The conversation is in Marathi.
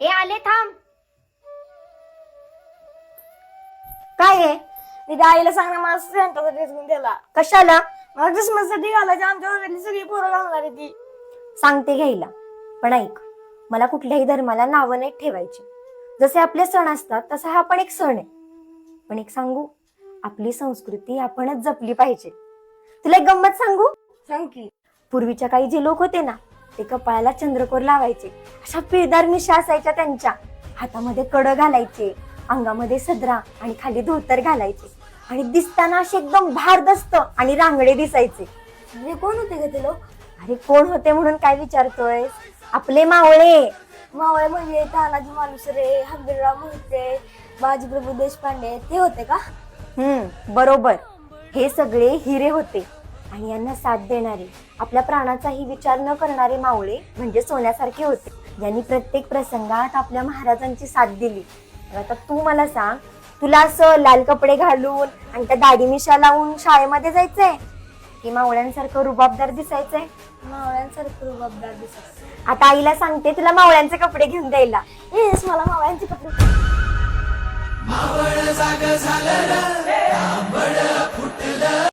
ए आले थांब. काय आहे तिथे आईला सांग ना मला सेंटरचा ड्रेस घेऊन दिला कशाला? मला क्रिसमससाठी घालायची आमच्या वर्गातली सगळी पोरं घालणार आहे ती. सांगते घ्यायला. पण ऐक मला कुठल्याही धर्माला नावं नाही ठेवायची. जसे आपले सण असतात तसा हा पण एक सण आहे. पण एक सांगू आपली संस्कृती आपणच जपली पाहिजे. तुला एक गंमत सांगू? सांग की. पूर्वीच्या काही जे लोक होते ना ते कपाळाला चंद्रकोर लावायचे. अशा पिळदार मिशा असायच्या त्यांच्या. हातामध्ये कड घालायचे अंगामध्ये सदरा आणि खाली धोतर घालायचे. आणि दिसताना असे एकदम भारदस्त आणि रांगडे दिसायचे. हे कोण होते ग ते लोक? अरे कोण होते म्हणून काय विचारतोय आपले मावळे. मावळे म्हणजे तानाजी मालुसरे हंबीरराव मोहिते बाजीप्रभू देशपांडे ते होते का? हम्म बरोबर. हे सगळे हिरे होते. आणि यांना साथ देणारे आपल्या प्राणाचाही विचार न करणारे मावळे म्हणजे सोन्यासारखे होते. ज्यांनी प्रत्येक प्रसंगात आपल्या महाराजांची साथ दिली. आता तू मला सांग तुला असं लाल कपडे घालून आणि त्या दाढी मिशा लावून शाळेमध्ये जायचंय? की मावळ्यांसारखं रुबाबदार दिसायचंय? मावळ्यांसारखं रुबाबदार दिसत आता आईला सांगते तुला मावळ्यांचे कपडे घेऊन द्यायला. येस मला मावळ्यांचे कपडे.